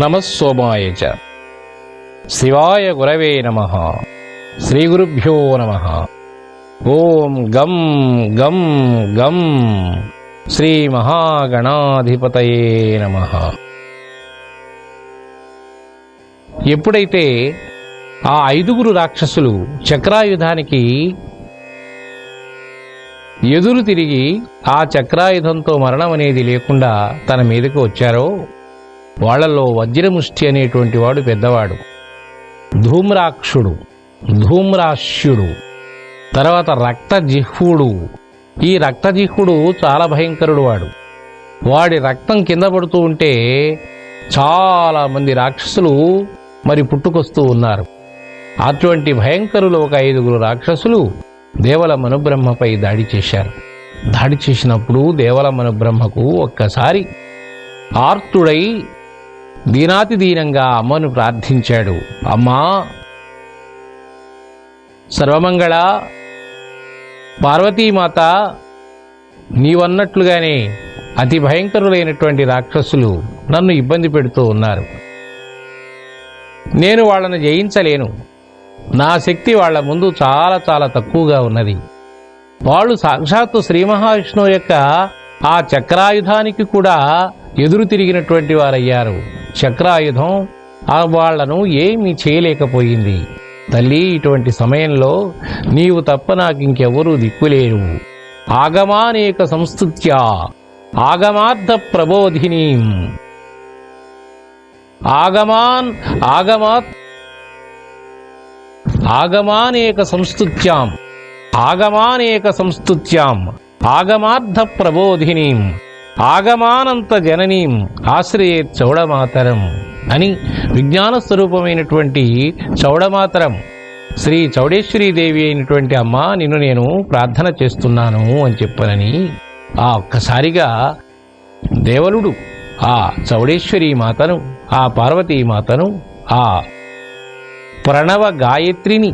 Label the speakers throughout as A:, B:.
A: నమస్సోమాయ చ శివాయ గురవే నమ శ్రీగురుభ్యో నమ ఓం గం గం గం శ్రీ మహాగణాధిపతయే నమ ఎప్పుడైతే ఆ ఐదుగురు రాక్షసులు చక్రాయుధానికి ఎదురు తిరిగి ఆ చక్రాయుధంతో మరణం అనేది లేకుండా తన మీదకు వచ్చారో వాళ్ళలో వజ్రముష్టి అనేటువంటి వాడు పెద్దవాడు. ధూమ్రాక్షుడు ధూమ్రాష్యుడు తర్వాత రక్తజిహ్వుడు. ఈ రక్తజిహ్వుడు చాలా భయంకరుడు వాడు. వాడి రక్తం కింద పడుతూ ఉంటే చాలా మంది రాక్షసులు మరి పుట్టుకొస్తూ ఉన్నారు. అటువంటి భయంకరులు ఒక ఐదుగురు రాక్షసులు దేవల మనుబ్రహ్మపై దాడి చేశారు. దాడి చేసినప్పుడు దేవల మనుబ్రహ్మకు ఒక్కసారి ఆర్తుడై దీనాతి దీనంగా అమ్మను ప్రార్థించాడు. అమ్మా సర్వమంగళ పార్వతీమాత నీవన్నట్లుగానే అతి భయంకరులైనటువంటి రాక్షసులు నన్ను ఇబ్బంది పెడుతూ ఉన్నారు. నేను వాళ్ళను జయించలేను. నా శక్తి వాళ్ళ ముందు చాలా చాలా తక్కువగా ఉన్నది. వాళ్ళు సాక్షాత్తు శ్రీ మహావిష్ణువు యొక్క ఆ చక్రాయుధానికి కూడా ఎదురు తిరిగినటువంటి వారయ్యారు. చక్రాయుధం ఆ వాళ్ళను ఏమీ చేయలేకపోయింది. తల్లి ఇటువంటి సమయంలో నీవు తప్ప నాకింకెవరూ దిక్కులేరు. ఆగమానేక సంస్తుత్యా ఆగమార్థ ప్రబోధిని. ఆగమాన్ ఆగమాత్ ఆగమానేక సంస్థుత్యాం ఆగమానేక సంస్థుత్యాం ఆగమార్థ ప్రబోధినీం. ఆగమానంత జననీం ఆశ్రయే చౌడమాతరం అని విజ్ఞాన స్వరూపమైనటువంటి చౌడమాతరం. శ్రీ చౌడేశ్వరీదేవి అయినటువంటి అమ్మ నిన్ను నేను ప్రార్థన చేస్తున్నాను అని చెప్పనని ఆ ఒక్కసారిగా దేవలుడు ఆ చౌడేశ్వరీ మాతను ఆ పార్వతీ మాతను ఆ ప్రణవ గాయత్రిని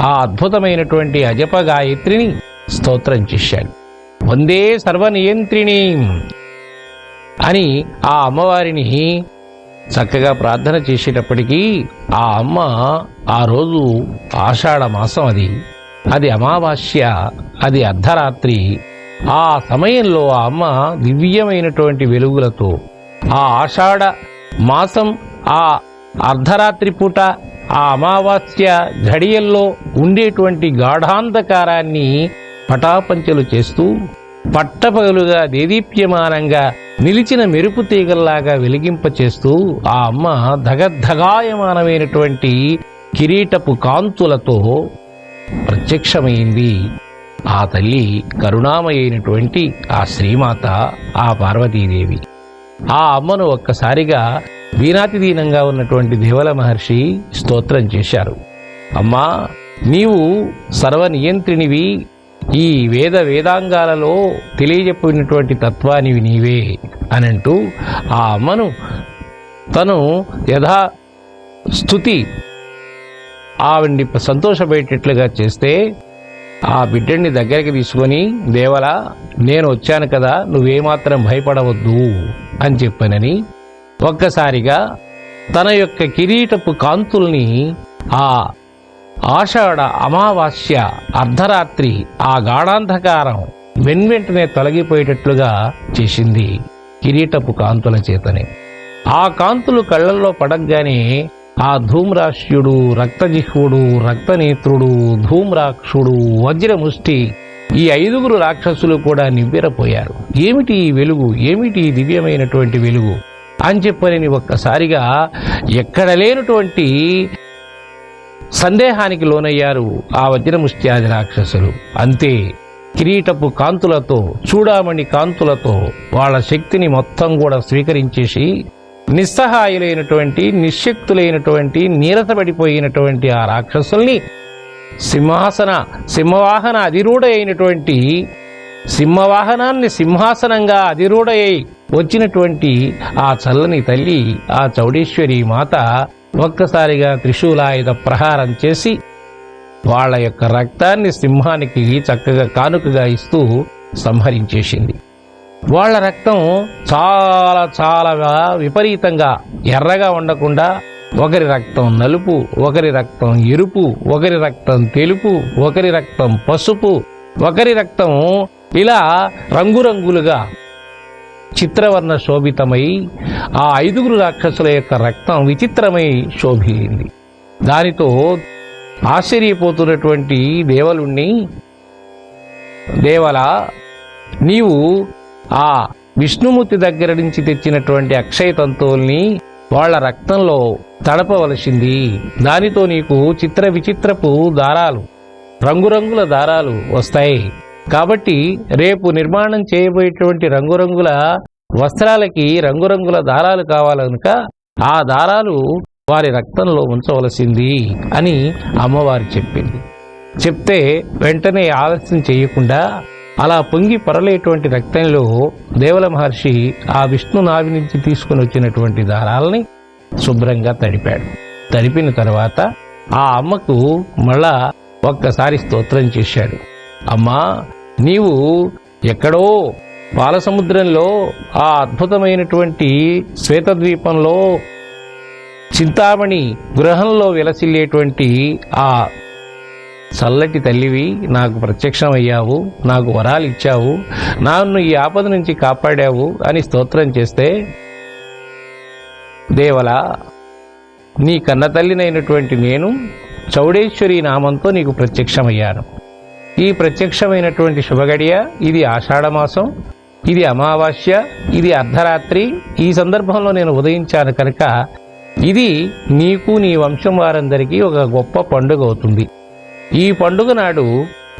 A: ఆ అద్భుతమైనటువంటి అజప గాయత్రిని స్తోత్రం చేశాడు. వందే సర్వనియంత్రిణి అని ఆ అమ్మవారిని చక్కగా ప్రార్థన చేసేటప్పటికీ ఆ అమ్మ ఆ రోజు ఆషాఢ మాసం అది. అది అమావాస్య అది అర్ధరాత్రి. ఆ సమయంలో ఆ అమ్మ దివ్యమైనటువంటి వెలుగులతో ఆ ఆషాఢ మాసం ఆ అర్ధరాత్రి పూట ఆ అమావాస్య ఘడియల్లో ఉండేటువంటి గాఢాంధకారాన్ని పటాపంచలు చేస్తూ పట్టపగలుగా దేదీప్యమానంగా నిలిచిన మెరుపు తీగల్లాగా వెలిగింపచేస్తూ ఆ అమ్మ ధగద్ధగాయమానమైనటువంటి కిరీటపు కాంతులతో ప్రత్యక్షమైంది. ఆ తల్లి కరుణామయైనటువంటి ఆ శ్రీమాత ఆ పార్వతీదేవి. ఆ అమ్మను ఒక్కసారిగా వీనాతి దీనంగా ఉన్నటువంటి దేవల మహర్షి స్తోత్రం చేశారు. అమ్మా నీవు సర్వనియంత్రినివి ఈ వేద వేదాంగాలలో తెలియజెప్పినటువంటి తత్వానివి నీవే అనంటూ ఆ అమ్మను తను యథా స్థుతి ఆవిడ్ని సంతోషపెట్టేట్లుగా చేస్తే ఆ బిడ్డని దగ్గరికి తీసుకొని దేవలా నేను వచ్చాను కదా నువ్వేమాత్రం భయపడవద్దు అని చెప్పనని ఒక్కసారిగా తన యొక్క కిరీటపు కాంతుల్ని ఆ ఆషాఢ అమావాస్య అర్ధరాత్రి ఆ గాఢాంధకారం వెన్వెంటనే తొలగిపోయేటట్లుగా చేసింది కిరీటపు కాంతుల చేతనే. ఆ కాంతులు కళ్ళల్లో పడగ్గానే ఆ ధూమ్రాష్యుడు రక్తజిహ్వుడు రక్తనేత్రుడు ధూమ్రాక్షుడు వజ్రముష్టి ఈ ఐదుగురు రాక్షసులు కూడా నివ్వెరపోయారు. ఏమిటి ఈ వెలుగు? ఏమిటి దివ్యమైనటువంటి వెలుగు? అని చెప్పని ఒక్కసారిగా ఎక్కడ లేనటువంటి సందేహానికి లోనయ్యారు ఆ వజ్రముష్ట్యాది రాక్షసులు. అంతే కిరీటపు కాంతులతో చూడామణి కాంతులతో వాళ్ళ శక్తిని మొత్తం కూడా స్వీకరించేసి నిస్సహాయులైనటువంటి నిశ్శక్తులైనటువంటి నీరసపడిపోయినటువంటి ఆ రాక్షసుల్ని సింహాసన సింహవాహన అధిరూఢ అయినటువంటి సింహవాహనాన్ని సింహాసనంగా అధిరూఢై వచ్చినటువంటి ఆ చల్లని తల్లి ఆ చౌడేశ్వరి మాత ఒక్కసారిగా త్రిశూలాయుధ ప్రహారం చేసి వాళ్ళ యొక్క రక్తాన్ని సింహానికి చక్కగా కానుకగా ఇస్తూ సంహరించేసింది. వాళ్ళ రక్తం చాలా చాలా విపరీతంగా ఎర్రగా ఉండకుండా ఒకరి రక్తం నలుపు ఒకరి రక్తం ఎరుపు ఒకరి రక్తం తెలుపు ఒకరి రక్తం పసుపు ఒకరి రక్తం ఇలా రంగురంగులుగా చిత్రవర్ణ శోభితమై ఆ ఐదుగురు రాక్షసుల యొక్క రక్తం విచిత్రమై శోభింది దానితో ఆశ్చర్యపోతున్నటువంటి దేవలుణ్ణి దేవల నీవు ఆ విష్ణుమూర్తి దగ్గర నుంచి తెచ్చినటువంటి అక్షయ తంతువుల్ని వాళ్ళ రక్తంలో తడపవలసింది. దానితో నీకు చిత్ర విచిత్రపు దారాలు రంగురంగుల దారాలు వస్తాయి. కాబట్టి రేపు నిర్మాణం చేయబోయేటువంటి రంగురంగుల వస్త్రాలకి రంగురంగుల దారాలు కావాలనుక ఆ దారాలు వారి రక్తంలో ఉంచవలసింది అని అమ్మవారు చెప్పింది. చెప్తే వెంటనే ఆలస్యం చేయకుండా అలా పొంగి పొరలేటువంటి రక్తంలో దేవల మహర్షి ఆ విష్ణు నావి నుంచి తీసుకుని వచ్చినటువంటి దారాలని శుభ్రంగా తడిపాడు. తడిపిన తర్వాత ఆ అమ్మకు మళ్ళా ఒక్కసారి స్తోత్రం చేశాడు. అమ్మా నీవు ఎక్కడో పాలసముద్రంలో ఆ అద్భుతమైనటువంటి శ్వేతద్వీపంలో చింతామణి గృహంలో విలసిల్లేటువంటి ఆ చల్లటి తల్లివి నాకు ప్రత్యక్షమయ్యావు నాకు వరాలు ఇచ్చావు నన్ను ఈ ఆపద నుంచి కాపాడావు అని స్తోత్రం చేస్తే దేవల నీ కన్నతల్లినైనటువంటి నేను చౌడేశ్వరి నామంతో నీకు ప్రత్యక్షమయ్యాను. ఈ ప్రత్యక్షమైనటువంటి శుభగడియ ఇది ఆషాఢమాసం ఇది అమావాస్య ఇది అర్ధరాత్రి. ఈ సందర్భంలో నేను ఉదయించాను కనుక ఇది నీకు నీ వంశం వారందరికీ ఒక గొప్ప పండుగ అవుతుంది. ఈ పండుగ నాడు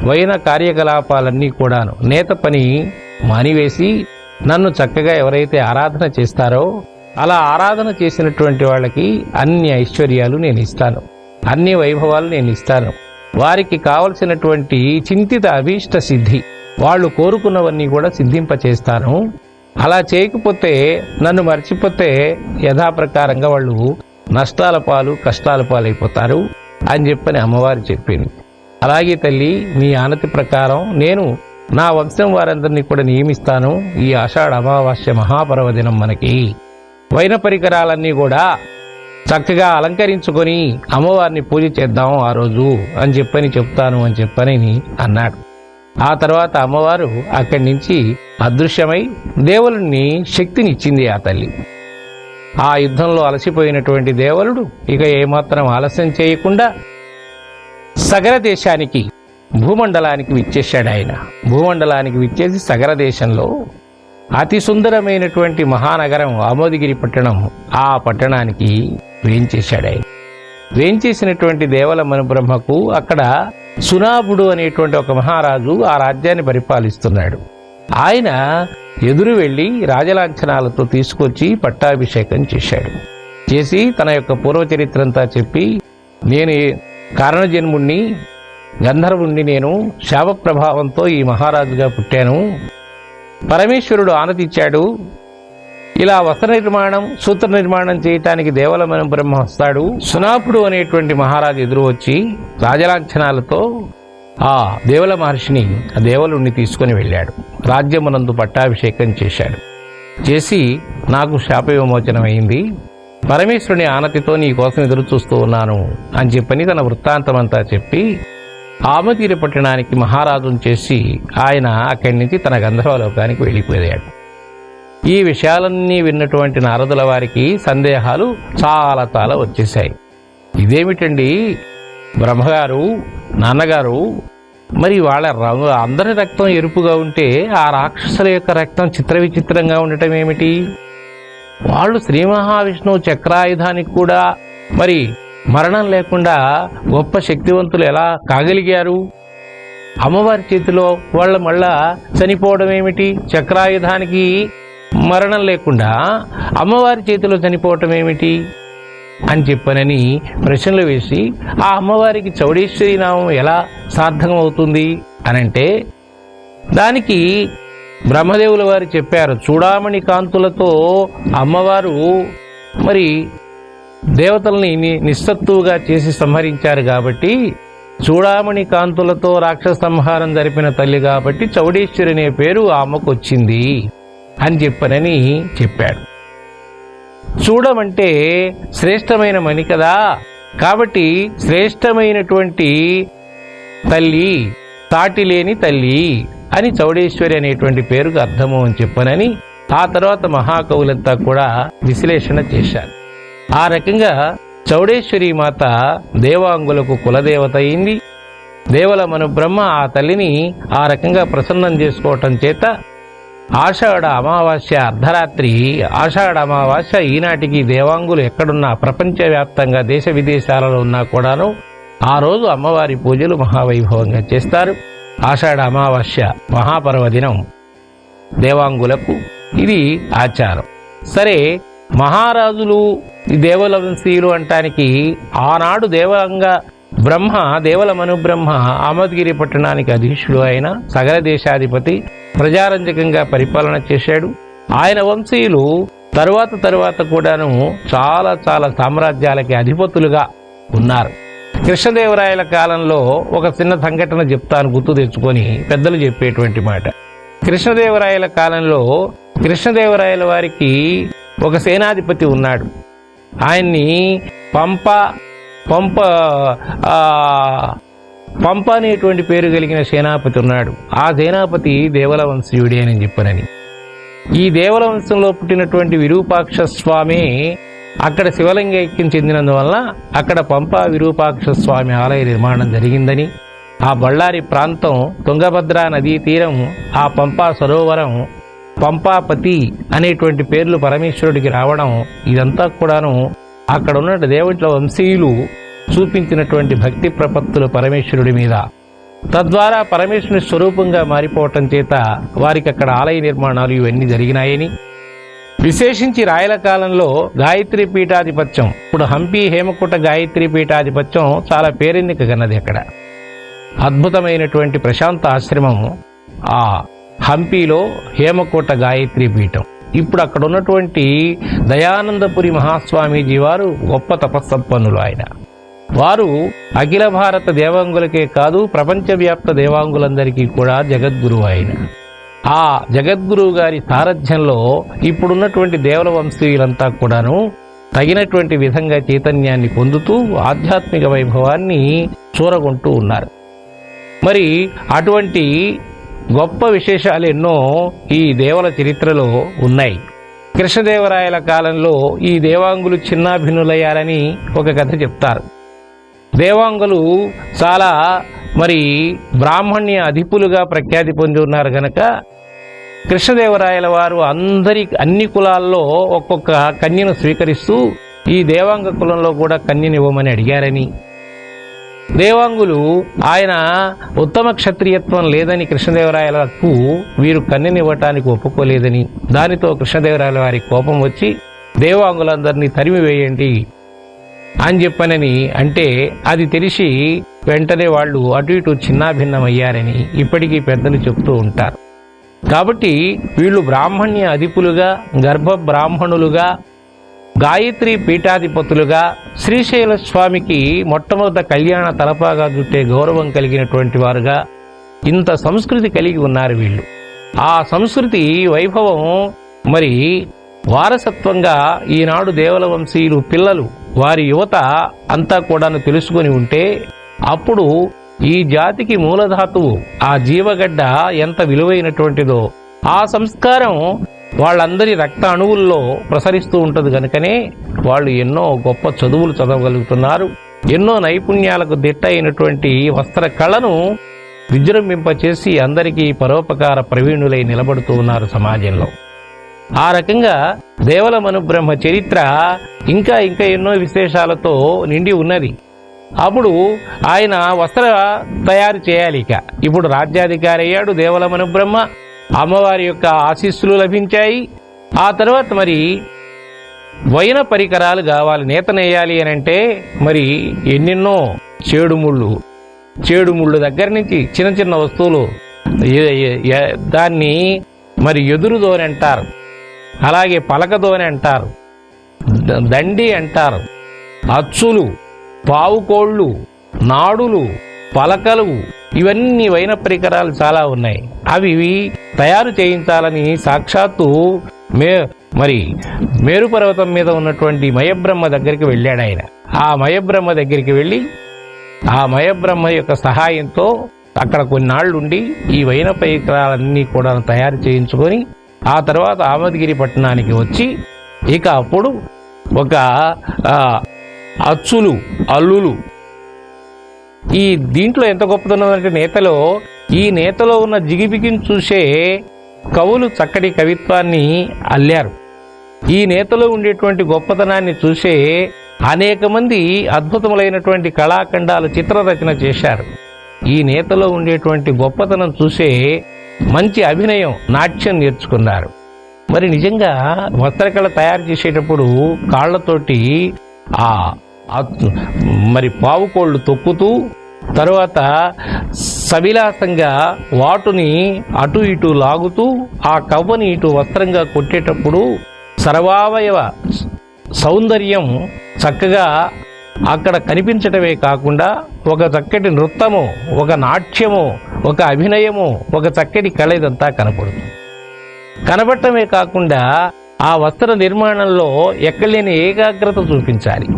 A: వైన కార్యకలాపాలన్నీ కూడాను నేత పని మానివేసి నన్ను చక్కగా ఎవరైతే ఆరాధన చేస్తారో అలా ఆరాధన చేసినటువంటి వాళ్ళకి అన్ని ఐశ్వర్యాలు నేను ఇస్తాను. అన్ని వైభవాలు నేను ఇస్తాను. వారికి కావలసినటువంటి చింతిత అభీష్ట సిద్ధి. వాళ్ళు కోరుకున్నవన్నీ కూడా సిద్ధింపచేస్తాను. అలా చేయకపోతే నన్ను మర్చిపోతే యథాప్రకారంగా వాళ్ళు నష్టాల పాలు కష్టాల పాలైపోతారు అని చెప్పని అమ్మవారు చెప్పింది అలాగే తల్లి నీ ఆనతి ప్రకారం నేను నా వంశం వారందరినీ కూడా నియమిస్తాను. ఈ ఆషాఢ అమావాస్య మహాపర్వదినం మనకి. వైన పరికరాలన్నీ కూడా చక్కగా అలంకరించుకొని అమ్మవారిని పూజ చేద్దాం ఆ రోజు అని చెప్పని చెప్తాను అని చెప్పని అన్నాడు. ఆ తర్వాత అమ్మవారు అక్కడి నుంచి అదృశ్యమై దేవుని శక్తినిచ్చింది ఆ తల్లి. ఆ యుద్ధంలో అలసిపోయినటువంటి దేవలుడు ఇక ఏమాత్రం ఆలస్యం చేయకుండా సగర దేశానికి భూమండలానికి విచ్చేశాడు ఆయన. భూమండలానికి విచ్చేసి సగర దేశంలో అతి సుందరమైనటువంటి మహానగరం ఆమోదగిరి పట్టణం. ఆ పట్టణానికి వేంచేశాడు ఆయన. దేవల మనుబ్రహ్మకు అక్కడ సునాభుడు అనేటువంటి ఒక మహారాజు ఆ రాజ్యాన్ని పరిపాలిస్తున్నాడు. ఆయన ఎదురు వెళ్ళి రాజలాంఛనాలతో తీసుకొచ్చి పట్టాభిషేకం చేశాడు. చేసి తన యొక్క పూర్వచరిత్రంతా చెప్పి నేను కారణజన్ముణ్ణి గంధర్వుణ్ణి నేను శావప్రభావంతో ఈ మహారాజుగా పుట్టాను. పరమేశ్వరుడు ఆనతిచ్చాడు. ఇలా వస్త్ర నిర్మాణం సూత్ర నిర్మాణం చేయటానికి దేవలమనం బ్రహ్మ వస్తాడు. సునాపుడు అనేటువంటి మహారాజు ఎదురు వచ్చి రాజలాంఛనాలతో ఆ దేవల మహర్షిని ఆ దేవలుణ్ణి తీసుకుని వెళ్ళాడు. రాజ్యమునందు పట్టాభిషేకం చేశాడు. చేసి నాకు శాప విమోచనమైంది పరమేశ్వరుని ఆనతితో నీ కోసం ఎదురు చూస్తూ ఉన్నాను అని చెప్పని తన వృత్తాంతమంతా చెప్పి ఆమతీర పట్టణానికి మహారాజును చేసి ఆయన అక్కడి నుంచి తన గంధర్వలోకానికి వెళ్ళిపోయాడు. ఈ విషయాలన్నీ విన్నటువంటి నారదుల వారికి సందేహాలు చాలా చాలా వచ్చేసాయి ఇదేమిటండి? బ్రహ్మగారు నాన్నగారు మరి వాళ్ళ రంగు అందరి రక్తం ఎరుపుగా ఉంటే ఆ రాక్షసుల యొక్క రక్తం చిత్ర విచిత్రంగా ఉండటం ఏమిటి? వాళ్ళు శ్రీ మహావిష్ణువు చక్రాయుధానికి కూడా మరి మరణం లేకుండా గొప్ప శక్తివంతులు ఎలా కాగలిగారు? అమ్మవారి చేతిలో వాళ్ళ మళ్ళా చనిపోవడం ఏమిటి? చక్రాయుధానికి మరణం లేకుండా అమ్మవారి చేతిలో చనిపోవటం ఏమిటి? అని చెప్పనని ప్రశ్నలు వేసి ఆ అమ్మవారికి చౌడేశ్వరి నామం ఎలా సార్థకం అవుతుంది అనంటే దానికి బ్రహ్మదేవుల వారు చెప్పారు చూడామణి కాంతులతో అమ్మవారు మరి దేవతల్ని ని- నిస్సత్తువుగా చేసి సంహరించారు కాబట్టి చూడామణి కాంతులతో రాక్షస సంహారం జరిపిన తల్లి కాబట్టి చౌడేశ్వరి అనే పేరు ఆమెకు వచ్చింది అని చెప్పనని చెప్పాడు. చూడమంటే శ్రేష్టమైన మణి కదా. కాబట్టి శ్రేష్టమైనటువంటి తల్లి సాటి లేని తల్లి అని చౌడేశ్వరి అనేటువంటి పేరుకు అర్థము అని చెప్పనని ఆ తర్వాత మహాకవులంతా కూడా విశ్లేషణ చేశారు. ఆ రకంగా చౌడేశ్వరి మాత దేవాంగులకు కులదేవత అయింది. దేవల మను బ్రహ్మ ఆ తల్లిని ఆ రకంగా ప్రసన్నం చేసుకోవటం చేత ఆషాఢ అమావాస్య అర్ధరాత్రి ఆషాఢ అమావాస్య ఈనాటికి దేవాంగులు ఎక్కడున్నా ప్రపంచవ్యాప్తంగా దేశ విదేశాలలో ఉన్నా కూడాను ఆ రోజు అమ్మవారి పూజలు మహావైభవంగా చేస్తారు. ఆషాఢ అమావాస్య మహాపర్వదినం దేవాంగులకు ఇది ఆచారం. సరే మహారాజులు ఈ దేవల వంశీయులు అంటానికి ఆనాడు దేవలంగా బ్రహ్మ దేవల మనుబ్రహ్మ ఆమద్గిరి పట్టణానికి అధీశుడు అయిన సగర దేశాధిపతి ప్రజారంజకంగా పరిపాలన చేశాడు. ఆయన వంశీయులు తరువాత తరువాత కూడాను చాలా చాలా సామ్రాజ్యాలకి అధిపతులుగా ఉన్నారు. కృష్ణదేవరాయల కాలంలో ఒక చిన్న సంఘటన చెప్తాను గుర్తు తెచ్చుకొని పెద్దలు చెప్పేటువంటి మాట. కృష్ణదేవరాయల కాలంలో కృష్ణదేవరాయల వారికి ఒక సేనాధిపతి ఉన్నాడు. ఆయన్ని పంప పంప పంప అనేటువంటి పేరు కలిగిన సేనాపతి ఉన్నాడు. ఆ సేనాపతి దేవల వంశీయుడే అని చెప్పనని. ఈ దేవల వంశంలో పుట్టినటువంటి విరూపాక్ష స్వామి అక్కడ శివలింగైక్యం చెందినందువల్ల అక్కడ పంప విరూపాక్ష స్వామి ఆలయ నిర్మాణం జరిగిందని. ఆ బళ్ళారి ప్రాంతం తుంగభద్ర నదీ తీరం ఆ పంపా సరోవరం పంపాపతి అనేటువంటి పేర్లు పరమేశ్వరుడికి రావడం ఇదంతా కూడాను అక్కడ ఉన్న దేవుట్ల వంశీయులు చూపించినటువంటి భక్తి ప్రపత్తులు పరమేశ్వరుడి మీద. తద్వారా పరమేశ్వరుని స్వరూపంగా మారిపోవటం చేత వారికి అక్కడ ఆలయ నిర్మాణాలు ఇవన్నీ జరిగినాయని. విశేషించి రాయల కాలంలో గాయత్రి పీఠాధిపత్యం ఇప్పుడు హంపి హేమకూట గాయత్రి పీఠాధిపత్యం చాలా పేరెన్నిక గన్నది అక్కడ. అద్భుతమైనటువంటి ప్రశాంత ఆశ్రమం ఆ హంపిలో హేమకోట గాయత్రి పీఠం. ఇప్పుడు అక్కడ ఉన్నటువంటి దయానందపురి మహాస్వామీజీ వారు గొప్ప తపస్సంపన్నులు ఆయన. వారు అఖిల భారత దేవాంగులకే కాదు ప్రపంచవ్యాప్త దేవాంగులందరికీ కూడా జగద్గురువు ఆయన. ఆ జగద్గురువు గారి సారథ్యంలో ఇప్పుడున్నటువంటి దేవల వంశీయులంతా కూడాను తగినటువంటి విధంగా చైతన్యాన్ని పొందుతూ ఆధ్యాత్మిక వైభవాన్ని చూరగొంటూ ఉన్నారు. మరి అటువంటి గొప్ప విశేషాలు ఎన్నో ఈ దేవల చరిత్రలో ఉన్నాయి. కృష్ణదేవరాయల కాలంలో ఈ దేవాంగులు చిన్నాభిన్నులయ్యారని ఒక కథ చెప్తారు. దేవాంగులు చాలా మరి బ్రాహ్మణ్య అధిపులుగా ప్రఖ్యాతి పొంది ఉన్నారు గనక కృష్ణదేవరాయల వారు అందరి అన్ని కులాల్లో ఒక్కొక్క కన్యను స్వీకరిస్తూ ఈ దేవాంగ కులంలో కూడా కన్యనివ్వమని అడిగారని దేవాంగులు ఆయన ఉత్తమ క్షత్రియత్వం లేదని కృష్ణదేవరాయలకు వీరు కన్నెనివ్వటానికి ఒప్పుకోలేదని. దానితో కృష్ణదేవరాయల వారి కోపం వచ్చి దేవాంగులందరినీ తరిమి వేయండి అని చెప్పనని అంటే అది తెలిసి వెంటనే వాళ్ళు అటు ఇటు చిన్నాభిన్నమయ్యారని ఇప్పటికీ పెద్దలు చెప్తూ ఉంటారు. కాబట్టి వీళ్ళు బ్రాహ్మణ్య అధిపులుగా గర్భ బ్రాహ్మణులుగా గాయత్రి పీఠాధిపతులుగా శ్రీశైల స్వామికి మొట్టమొదట కళ్యాణ తలపాగా చుట్టే గౌరవం కలిగినటువంటి వారుగా ఇంత సంస్కృతి కలిగి ఉన్నారు వీళ్ళు. ఆ సంస్కృతి వైభవం మరి వారసత్వంగా ఈనాడు దేవల వంశీయులు పిల్లలు వారి యువత అంతా కూడాను తెలుసుకొని ఉంటే అప్పుడు ఈ జాతికి మూలధాతువు ఆ జీవగడ్డ ఎంత విలువైనటువంటిదో ఆ సంస్కారం వాళ్ళందరి రక్త అణువుల్లో ప్రసరిస్తూ ఉంటుంది కనుకనే వాళ్ళు ఎన్నో గొప్ప చదువులు చదవగలుగుతున్నారు. ఎన్నో నైపుణ్యాలకు దిట్ట అయినటువంటి వస్త్ర కళను విజృంభింపచేసి అందరికీ పరోపకార ప్రవీణులై నిలబడుతూ ఉన్నారు సమాజంలో. ఆ రకంగా దేవల మనుబ్రహ్మ చరిత్ర ఇంకా ఇంకా ఎన్నో విశేషాలతో నిండి ఉన్నది. అప్పుడు ఆయన వస్త్ర తయారు చేయాలి ఇక ఇప్పుడు రాజ్యాధికారి అయ్యాడు దేవల మనుబ్రహ్మ అమ్మవారి యొక్క ఆశీస్సులు లభించాయి. ఆ తర్వాత మరి వైన పరికరాలు కావాలి నేతనేయాలి అని అంటే మరి ఎన్నెన్నో చేడుముళ్ళు చేడుముళ్ళు దగ్గర నుంచి చిన్న చిన్న వస్తువులు దాన్ని మరి ఎదురుదోని అంటారు. అలాగే పలకదోని అంటారు. దండి అంటారు. అచ్చులు పావుకోళ్ళు నాడులు పలకలు ఇవన్నీ వైన పరికరాలు చాలా ఉన్నాయి. అవి తయారు చేయించాలని సాక్షాత్తు మే మరి మేరుపర్వతం మీద ఉన్నటువంటి మయబ్రహ్మ దగ్గరికి వెళ్ళాడు ఆయన. ఆ మయబ్రహ్మ దగ్గరికి వెళ్ళి ఆ మయబ్రహ్మ యొక్క సహాయంతో అక్కడ కొన్నాళ్ళు ఉండి ఈ వైన పరికరాలన్నీ కూడా తయారు చేయించుకొని ఆ తర్వాత ఆమదగిరి పట్టణానికి వచ్చి ఇక అప్పుడు ఒక అచ్చులు అల్లులు ఈ దీంట్లో ఎంత గొప్పతనం నేతలో ఈ నేతలో ఉన్న జిగిబిగిని చూసే కవులు చక్కటి కవిత్వాన్ని అల్లారు. ఈ నేతలో ఉండేటువంటి గొప్పతనాన్ని చూసే అనేక మంది అద్భుతములైనటువంటి కళాఖండాలు చిత్రరచన చేశారు. ఈ నేతలో ఉండేటువంటి గొప్పతనం చూసే మంచి అభినయం నాట్యం నేర్చుకున్నారు. మరి నిజంగా వస్త్రకళ తయారు చేసేటప్పుడు కాళ్ళతోటి ఆ మరి పావుకోళ్ళు తొక్కుతూ తరువాత సవిలాసంగా వాటుని అటు ఇటు లాగుతూ ఆ కవ్వని ఇటు వస్త్రంగా కొట్టేటప్పుడు సర్వావయవ సౌందర్యం చక్కగా అక్కడ కనిపించటమే కాకుండా ఒక చక్కటి నృత్యము ఒక నాట్యము ఒక అభినయము ఒక చక్కటి కళ ఇదంతా కనపడుతుంది. కనబడటమే కాకుండా ఆ వస్త్ర నిర్మాణంలో ఎక్కలేని ఏకాగ్రత చూపించాలి.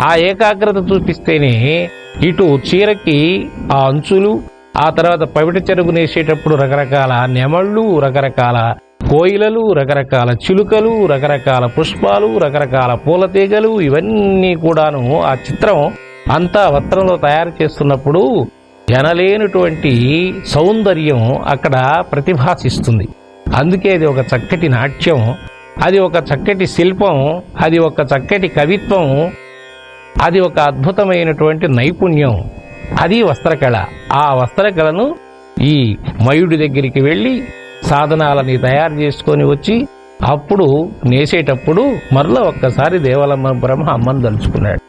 A: ఆ ఏకాగ్రత చూపిస్తేనే ఇటు చీరకి ఆ అంచులు ఆ తర్వాత పవిట చెరుగు నేసేటప్పుడు రకరకాల నెమళ్ళు రకరకాల కోయిలలు రకరకాల చిలుకలు రకరకాల పుష్పాలు రకరకాల పూల తీగలు ఇవన్నీ కూడాను ఆ చిత్రం అంతా వస్త్రంలో తయారు చేస్తున్నప్పుడు ఎనలేనటువంటి సౌందర్యం అక్కడ ప్రతిభాసిస్తుంది. అందుకే అది ఒక చక్కటి నాట్యం అది ఒక చక్కటి శిల్పం అది ఒక చక్కటి కవిత్వం అది ఒక అద్భుతమైనటువంటి నైపుణ్యం. అది వస్త్రకళ. ఆ వస్త్రకళను ఈ మయుడి దగ్గరికి వెళ్ళి సాధనాలని తయారు చేసుకొని వచ్చి అప్పుడు నేసేటప్పుడు మరలా ఒక్కసారి దేవలమ్మ బ్రహ్మ అమ్మను తలుచుకున్నాడు.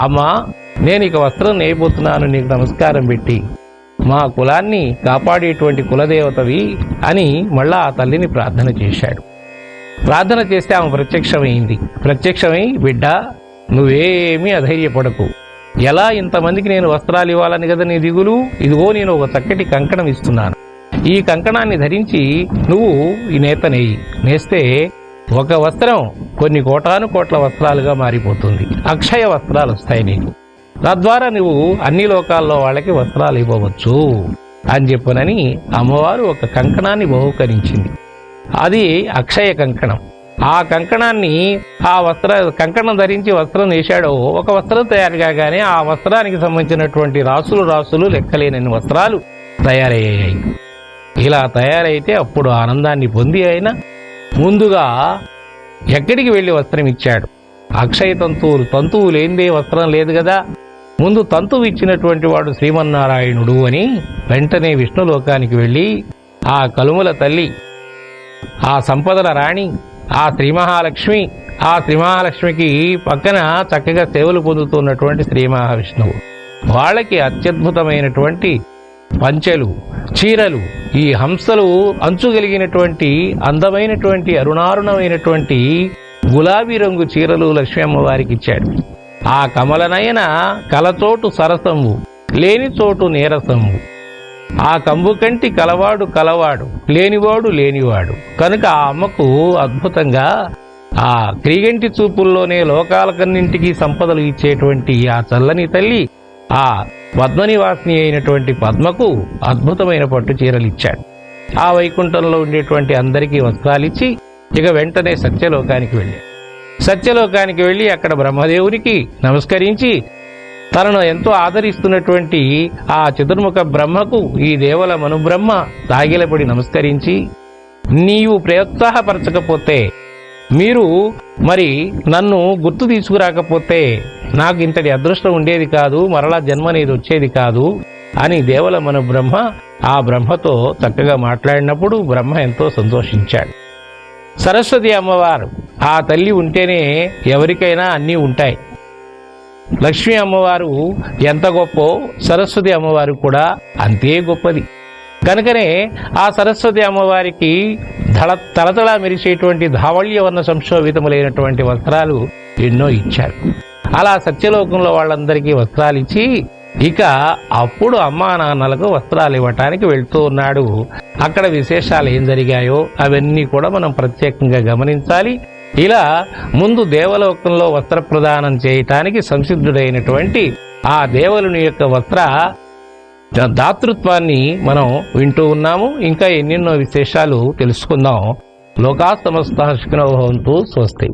A: అమ్మా నేను ఇక వస్త్రం నేయబోతున్నాను నీకు నమస్కారం పెట్టి. మా కులాన్ని కాపాడేటువంటి కులదేవతవి అని మళ్ళా ఆ తల్లిని ప్రార్థన చేశాడు. ప్రార్థన చేస్తే ఆమె ప్రత్యక్షమైంది. ప్రత్యక్షమై బిడ్డ నువ్వేమీ అధైర్యపడకు. ఎలా ఇంతమందికి నేను వస్త్రాలు ఇవ్వాలని కదా నీ దిగులు? ఇదిగో నేను ఒక చక్కటి కంకణం ఇస్తున్నాను. ఈ కంకణాన్ని ధరించి నువ్వు ఈ నేత నేయి. నేస్తే ఒక వస్త్రం కొన్ని కోటాను కోట్ల వస్త్రాలుగా మారిపోతుంది. అక్షయ వస్త్రాలు వస్తాయి నీకు. తద్వారా నువ్వు అన్ని లోకాల్లో వాళ్ళకి వస్త్రాలు ఇవ్వవచ్చు అని చెప్పునని అమ్మవారు ఒక కంకణాన్ని బహుకరించింది. అది అక్షయ కంకణం. ఆ కంకణాన్ని ఆ వస్త్ర కంకణం ధరించి వస్త్రం వేశాడో ఒక వస్త్రం తయారు కాగానే ఆ వస్త్రానికి సంబంధించినటువంటి రాసులు రాసులు లెక్కలేనన్ని వస్త్రాలు తయారయ్యాయి. ఇలా తయారైతే అప్పుడు ఆనందాన్ని పొంది ఆయన ముందుగా ఎక్కడికి వెళ్ళి వస్త్రం ఇచ్చాడు? అక్షయ తంతువులు తంతువు లేనిదే వస్త్రం లేదు కదా. ముందు తంతువు ఇచ్చినటువంటి వాడు శ్రీమన్నారాయణుడు అని వెంటనే విష్ణులోకానికి వెళ్ళి ఆ కలుముల తల్లి ఆ సంపదల రాణి ఆ శ్రీ మహాలక్ష్మి ఆ శ్రీ మహాలక్ష్మికి పక్కన చక్కగా సేవలు పొందుతున్నటువంటి శ్రీ మహావిష్ణువు. వాళ్ళకి అత్యద్భుతమైనటువంటి పంచెలు చీరలు ఈ హంసలు అంచు కలిగినటువంటి అందమైనటువంటి అరుణారుణమైనటువంటి గులాబీ రంగు చీరలు లక్ష్మీ అమ్మవారికి ఇచ్చాడు. ఆ కమలనయన కలచోటు సరసము లేని చోటు నీరసము. ఆ కంబు కంటి కలవాడు కలవాడు లేనివాడు లేనివాడు. కనుక ఆ అమ్మకు అద్భుతంగా ఆ క్రీగంటి చూపుల్లోనే లోకాలకన్నింటికి సంపదలు ఇచ్చేటువంటి ఆ చల్లని తల్లి ఆ పద్మనివాసిని అయినటువంటి పద్మకు అద్భుతమైన పట్టు చీరలు ఇచ్చాడు ఆ వైకుంఠంలో ఉండేటువంటి అందరికీ వస్త్రాలిచ్చి ఇక వెంటనే సత్యలోకానికి వెళ్ళాడు. సత్యలోకానికి వెళ్ళి అక్కడ బ్రహ్మదేవునికి నమస్కరించి తనను ఎంతో ఆదరిస్తున్నటువంటి ఆ చతుర్ముఖ బ్రహ్మకు ఈ దేవల మనుబ్రహ్మ తాగిలపడి నమస్కరించి నీవు ప్రోత్సాహపరచకపోతే మీరు మరి నన్ను గుర్తు తీసుకురాకపోతే నాకు ఇంతటి అదృష్టం ఉండేది కాదు మరలా జన్మ అనేది వచ్చేది కాదు అని దేవల మన బ్రహ్మ ఆ బ్రహ్మతో చక్కగా మాట్లాడినప్పుడు బ్రహ్మ ఎంతో సంతోషించాడు. సరస్వతి అమ్మవారు ఆ తల్లి ఉంటేనే ఎవరికైనా అన్నీ ఉంటాయి. లక్ష్మీ అమ్మవారు ఎంత గొప్పో సరస్వతి అమ్మవారు కూడా అంతే గొప్పది. కనుకనే ఆ సరస్వతి అమ్మవారికి ధళ తలతళ మెరిసేటువంటి ధావళ్యవర్ణ సంశోభితములైనటువంటి వస్త్రాలు ఎన్నో ఇచ్చారు. అలా సత్యలోకంలో వాళ్ళందరికీ వస్త్రాలు ఇచ్చి ఇక అప్పుడు అమ్మా నాన్నలకు వస్త్రాలు ఇవ్వటానికి వెళ్తూ ఉన్నాడు. అక్కడ విశేషాలు ఏం జరిగాయో అవన్నీ కూడా మనం ప్రత్యేకంగా గమనించాలి. ఇలా ముందు దేవలోకంలో వస్త్ర ప్రదానం చేయటానికి సంసిద్ధుడైనటువంటి ఆ దేవలుని యొక్క వస్త్ర దాతృత్వాన్ని మనం వింటూ ఉన్నాము. ఇంకా ఎన్నెన్నో విశేషాలు తెలుసుకుందాం. లోకా సమస్త శుక్నభవంతు స్వస్తి.